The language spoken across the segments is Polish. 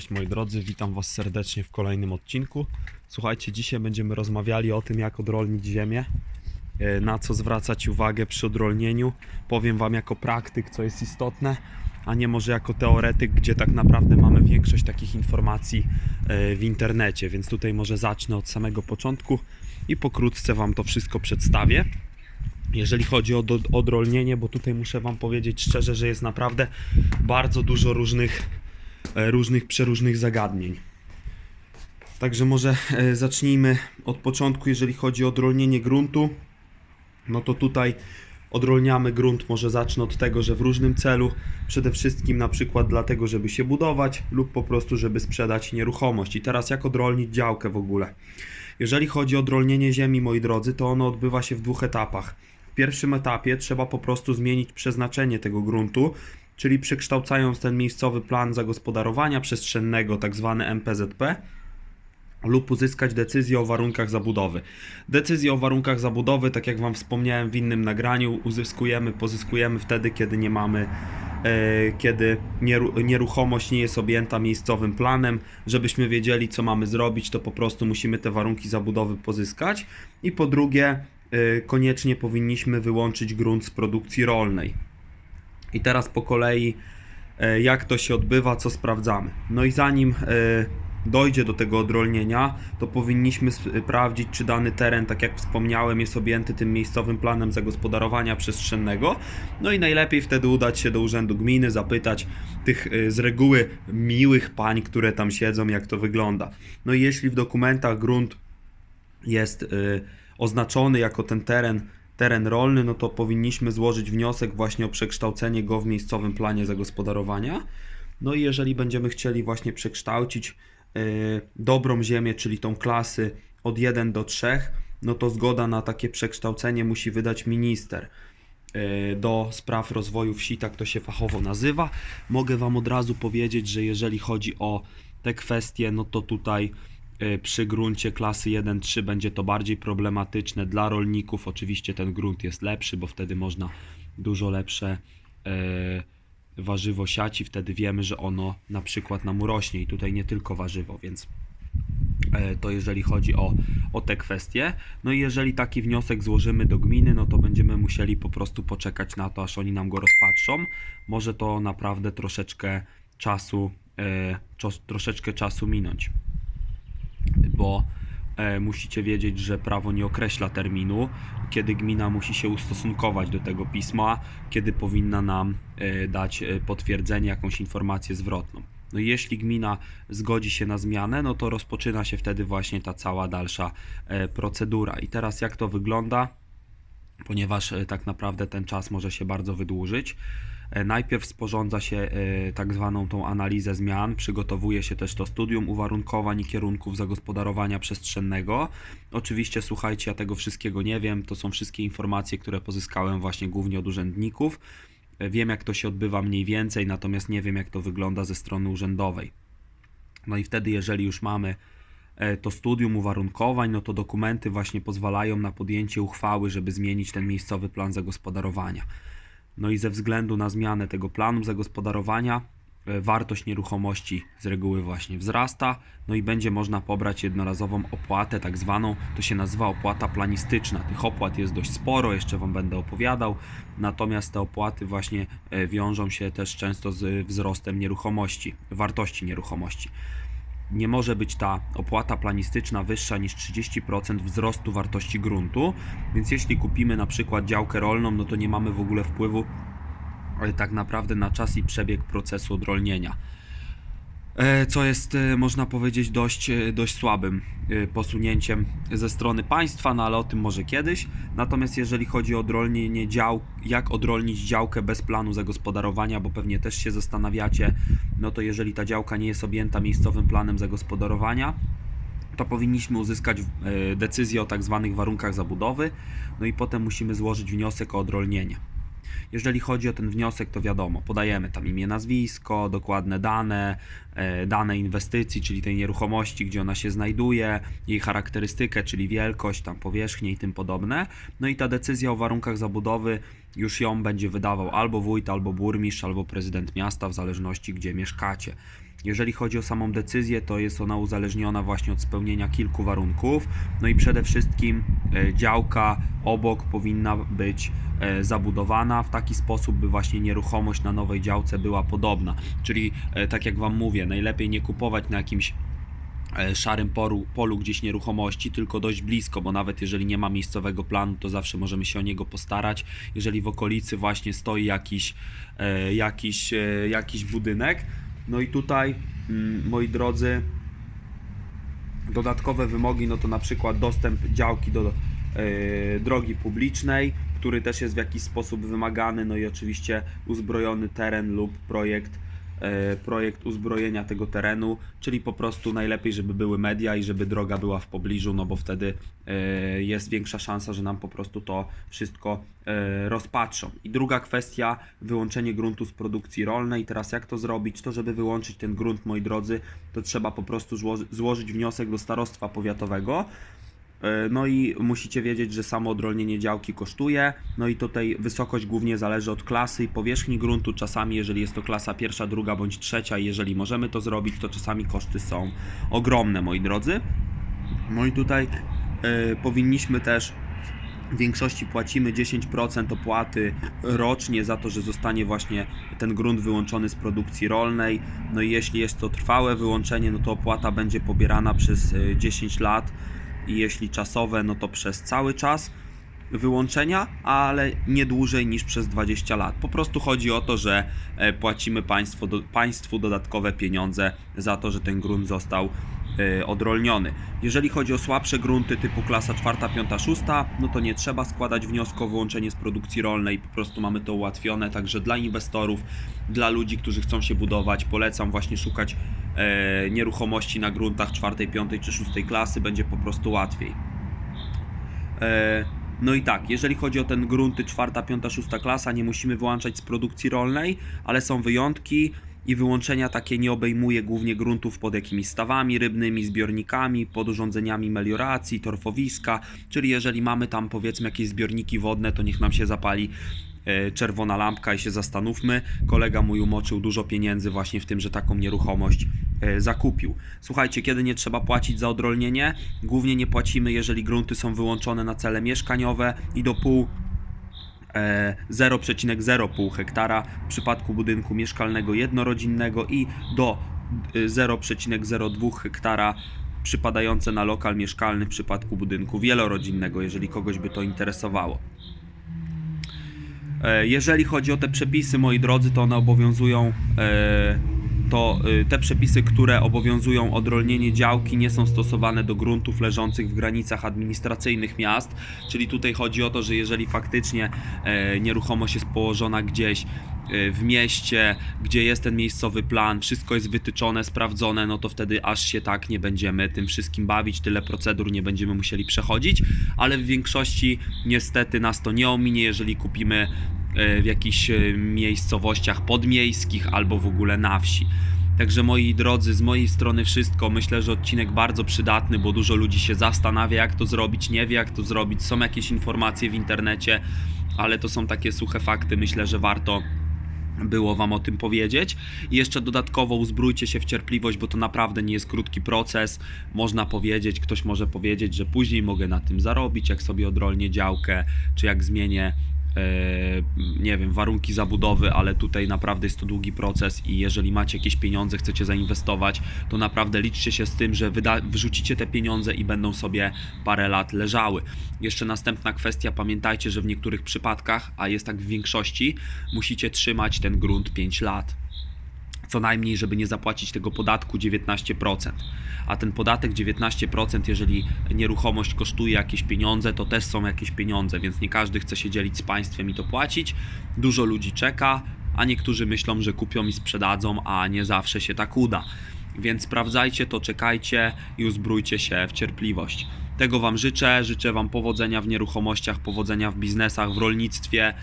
Cześć moi drodzy, witam Was serdecznie w kolejnym odcinku. Słuchajcie, dzisiaj będziemy rozmawiali o tym, jak odrolnić ziemię, e, na co zwracać uwagę przy odrolnieniu. Powiem Wam jako praktyk, co jest istotne, a nie może jako teoretyk, gdzie tak naprawdę mamy większość takich informacji e, w internecie. Więc tutaj może zacznę od samego początku i pokrótce Wam to wszystko przedstawię. Jeżeli chodzi o odrolnienie, bo tutaj muszę Wam powiedzieć szczerze, że jest naprawdę bardzo dużo różnych różnych, przeróżnych zagadnień. Także może e, zacznijmy od początku, jeżeli chodzi o odrolnienie gruntu. No to tutaj odrolniamy grunt, może zacznę od tego, że w różnym celu, przede wszystkim na przykład dlatego, żeby się budować lub po prostu, żeby sprzedać nieruchomość. I teraz jak odrolnić działkę w ogóle? Jeżeli chodzi o odrolnienie ziemi, moi drodzy, to ono odbywa się w dwóch etapach. W pierwszym etapie trzeba po prostu zmienić przeznaczenie tego gruntu, czyli przekształcając ten miejscowy plan zagospodarowania przestrzennego, tak zwany MPZP, lub uzyskać decyzję o warunkach zabudowy. Decyzję o warunkach zabudowy, tak jak Wam wspomniałem w innym nagraniu, uzyskujemy, pozyskujemy wtedy, kiedy nie mamy, e, kiedy nieru, nieruchomość nie jest objęta miejscowym planem. Żebyśmy wiedzieli, co mamy zrobić, to po prostu musimy te warunki zabudowy pozyskać. I po drugie, e, koniecznie powinniśmy wyłączyć grunt z produkcji rolnej. I teraz po kolei, e, jak to się odbywa, co sprawdzamy. No i zanim e, dojdzie do tego odrolnienia, to powinniśmy sprawdzić, czy dany teren, tak jak wspomniałem, jest objęty tym miejscowym planem zagospodarowania przestrzennego. No i najlepiej wtedy udać się do urzędu gminy, zapytać tych e, z reguły miłych pań, które tam siedzą, jak to wygląda. No i jeśli w dokumentach grunt jest oznaczony jako ten teren, teren rolny, no to powinniśmy złożyć wniosek właśnie o przekształcenie go w miejscowym planie zagospodarowania. No i jeżeli będziemy chcieli właśnie przekształcić y, dobrą ziemię, czyli tą klasy od 1 do 3, no to zgoda na takie przekształcenie musi wydać minister y, do spraw rozwoju wsi, tak to się fachowo nazywa. Mogę Wam od razu powiedzieć, że jeżeli chodzi o te kwestie, no to tutaj przy gruncie klasy 1-3 będzie to bardziej problematyczne dla rolników. Oczywiście ten grunt jest lepszy, bo wtedy można dużo lepsze y, warzywo siać i wtedy wiemy, że ono na przykład nam urośnie i tutaj nie tylko warzywo, więc e, to jeżeli chodzi o, o te kwestie. No i jeżeli taki wniosek złożymy do gminy, no to będziemy musieli po prostu poczekać na to, aż oni nam go rozpatrzą. Może to naprawdę troszeczkę czasu, e, troszeczkę czasu minąć bo e, musicie wiedzieć, że prawo nie określa terminu, kiedy gmina musi się ustosunkować do tego pisma, kiedy powinna nam e, dać e, potwierdzenie, jakąś informację zwrotną. No jeśli gmina zgodzi się na zmianę, no to rozpoczyna się wtedy właśnie ta cała dalsza procedura. I teraz jak to wygląda? Ponieważ tak naprawdę ten czas może się bardzo wydłużyć. E, Najpierw sporządza się e, tak zwaną tą analizę zmian, przygotowuje się też to studium uwarunkowań i kierunków zagospodarowania przestrzennego. Oczywiście słuchajcie, ja tego wszystkiego nie wiem, to są wszystkie informacje, które pozyskałem właśnie głównie od urzędników. E, Wiem jak to się odbywa mniej więcej, natomiast nie wiem jak to wygląda ze strony urzędowej. No i wtedy, jeżeli już mamy to studium uwarunkowań, no to dokumenty właśnie pozwalają na podjęcie uchwały, żeby zmienić ten miejscowy plan zagospodarowania. No i ze względu na zmianę tego planu zagospodarowania, e, wartość nieruchomości z reguły właśnie wzrasta, no i będzie można pobrać jednorazową opłatę, tak zwaną, to się nazywa opłata planistyczna. Tych opłat jest dość sporo, jeszcze Wam będę opowiadał, natomiast te opłaty właśnie e, wiążą się też często z wzrostem nieruchomości, wartości nieruchomości nie może być ta opłata planistyczna wyższa niż 30% wzrostu wartości gruntu, więc jeśli kupimy na przykład działkę rolną, no to nie mamy w ogóle wpływu e, tak naprawdę na czas i przebieg procesu odrolnienia. E, Co jest, e, można powiedzieć, dość, e, dość słabym posunięciem ze strony państwa, no ale o tym może kiedyś. Natomiast jeżeli chodzi o odrolnienie dział, jak odrolnić działkę bez planu zagospodarowania, bo pewnie też się zastanawiacie, no to jeżeli ta działka nie jest objęta miejscowym planem zagospodarowania, to powinniśmy uzyskać decyzję o tak zwanych warunkach zabudowy, no i potem musimy złożyć wniosek o odrolnienie. Jeżeli chodzi o ten wniosek, to wiadomo, podajemy tam imię, nazwisko, dokładne dane, e, dane inwestycji, czyli tej nieruchomości, gdzie ona się znajduje, jej charakterystykę, czyli wielkość, tam powierzchnię i tym podobne. No i ta decyzja o warunkach zabudowy już ją będzie wydawał albo wójt, albo burmistrz, albo prezydent miasta, w zależności gdzie mieszkacie. Jeżeli chodzi o samą decyzję, to jest ona uzależniona właśnie od spełnienia kilku warunków. No i przede wszystkim e, działka obok powinna być e, zabudowana w taki sposób, by właśnie nieruchomość na nowej działce była podobna. Czyli e, tak jak Wam mówię, najlepiej nie kupować na jakimś szarym polu, polu gdzieś nieruchomości, tylko dość blisko, bo nawet jeżeli nie ma miejscowego planu, to zawsze możemy się o niego postarać. Jeżeli w okolicy właśnie stoi jakiś, jakiś, jakiś budynek, no i tutaj, mm, moi drodzy, dodatkowe wymogi, no to na przykład dostęp działki do e, drogi publicznej, który też jest w jakiś sposób wymagany, no i oczywiście uzbrojony teren lub projekt, projekt uzbrojenia tego terenu, czyli po prostu najlepiej, żeby były media i żeby droga była w pobliżu, no bo wtedy e, jest większa szansa, że nam po prostu to wszystko e, rozpatrzą. I druga kwestia, wyłączenie gruntu z produkcji rolnej. Teraz jak to zrobić? To, żeby wyłączyć ten grunt, moi drodzy, to trzeba po prostu złoży, złożyć wniosek do starostwa powiatowego. E, No i musicie wiedzieć, że samo odrolnienie działki kosztuje. No i tutaj wysokość głównie zależy od klasy i powierzchni gruntu. Czasami, jeżeli jest to klasa pierwsza, druga bądź trzecia, jeżeli możemy to zrobić, to czasami koszty są ogromne, moi drodzy. No i tutaj e, powinniśmy też w większości płacimy 10% opłaty rocznie za to, że zostanie właśnie ten grunt wyłączony z produkcji rolnej. No i jeśli jest to trwałe wyłączenie, no to opłata będzie pobierana przez e, 10 lat i jeśli czasowe, no to przez cały czas wyłączenia, ale nie dłużej niż przez 20 lat. Po prostu chodzi o to, że e, płacimy państwo, do, państwu dodatkowe pieniądze za to, że ten grunt został odrolniony. Jeżeli chodzi o słabsze grunty typu klasa 4, 5, 6, no to nie trzeba składać wniosku o wyłączenie z produkcji rolnej, po prostu mamy to ułatwione, także dla inwestorów, dla ludzi, którzy chcą się budować, polecam właśnie szukać e, nieruchomości na gruntach 4, 5 czy 6 klasy, będzie po prostu łatwiej. E, no i tak, jeżeli chodzi o ten grunty 4, 5, 6 klasa, nie musimy wyłączać z produkcji rolnej, ale są wyjątki i wyłączenia takie nie obejmuje głównie gruntów pod jakimiś stawami rybnymi, zbiornikami, pod urządzeniami melioracji, torfowiska, czyli jeżeli mamy tam powiedzmy jakieś zbiorniki wodne, to niech nam się zapali e, czerwona lampka i się zastanówmy. Kolega mój umoczył dużo pieniędzy właśnie w tym, że taką nieruchomość e, zakupił. Słuchajcie, kiedy nie trzeba płacić za odrolnienie? Głównie nie płacimy, jeżeli grunty są wyłączone na cele mieszkaniowe i do pół 0,05 hektara w przypadku budynku mieszkalnego jednorodzinnego i do e, 0,02 hektara przypadające na lokal mieszkalny w przypadku budynku wielorodzinnego, jeżeli kogoś by to interesowało. E, Jeżeli chodzi o te przepisy, moi drodzy, to one obowiązują. To e, te przepisy, które obowiązują odrolnienie działki, nie są stosowane do gruntów leżących w granicach administracyjnych miast. Czyli tutaj chodzi o to, że jeżeli faktycznie e, nieruchomość jest położona gdzieś e, w mieście, gdzie jest ten miejscowy plan, wszystko jest wytyczone, sprawdzone, no to wtedy aż się tak nie będziemy tym wszystkim bawić, tyle procedur nie będziemy musieli przechodzić, ale w większości niestety nas to nie ominie, jeżeli kupimy w jakichś e, miejscowościach podmiejskich albo w ogóle na wsi. Także moi drodzy, z mojej strony wszystko. Myślę, że odcinek bardzo przydatny, bo dużo ludzi się zastanawia, jak to zrobić, nie wie, jak to zrobić. Są jakieś informacje w internecie, ale to są takie suche fakty. Myślę, że warto było Wam o tym powiedzieć. I jeszcze dodatkowo uzbrójcie się w cierpliwość, bo to naprawdę nie jest krótki proces. Można powiedzieć, ktoś może powiedzieć, że później mogę na tym zarobić, jak sobie odrolnię działkę, czy jak zmienię e, nie wiem, warunki zabudowy, ale tutaj naprawdę jest to długi proces i jeżeli macie jakieś pieniądze, chcecie zainwestować, to naprawdę liczcie się z tym, że wyda- wrzucicie te pieniądze i będą sobie parę lat leżały. Jeszcze następna kwestia, pamiętajcie, że w niektórych przypadkach, a jest tak w większości, musicie trzymać ten grunt 5 lat co najmniej, żeby nie zapłacić tego podatku 19%. A ten podatek 19%, jeżeli nieruchomość kosztuje jakieś pieniądze, to też są jakieś pieniądze, więc nie każdy chce się dzielić z państwem i to płacić. Dużo ludzi czeka, a niektórzy myślą, że kupią i sprzedadzą, a nie zawsze się tak uda. Więc sprawdzajcie to, czekajcie i uzbrójcie się w cierpliwość. Tego Wam życzę. Życzę Wam powodzenia w nieruchomościach, powodzenia w biznesach, w rolnictwie.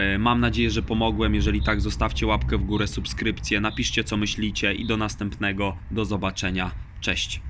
E, Mam nadzieję, że pomogłem. Jeżeli tak, zostawcie łapkę w górę, subskrypcję, napiszcie co myślicie i do następnego. Do zobaczenia. Cześć.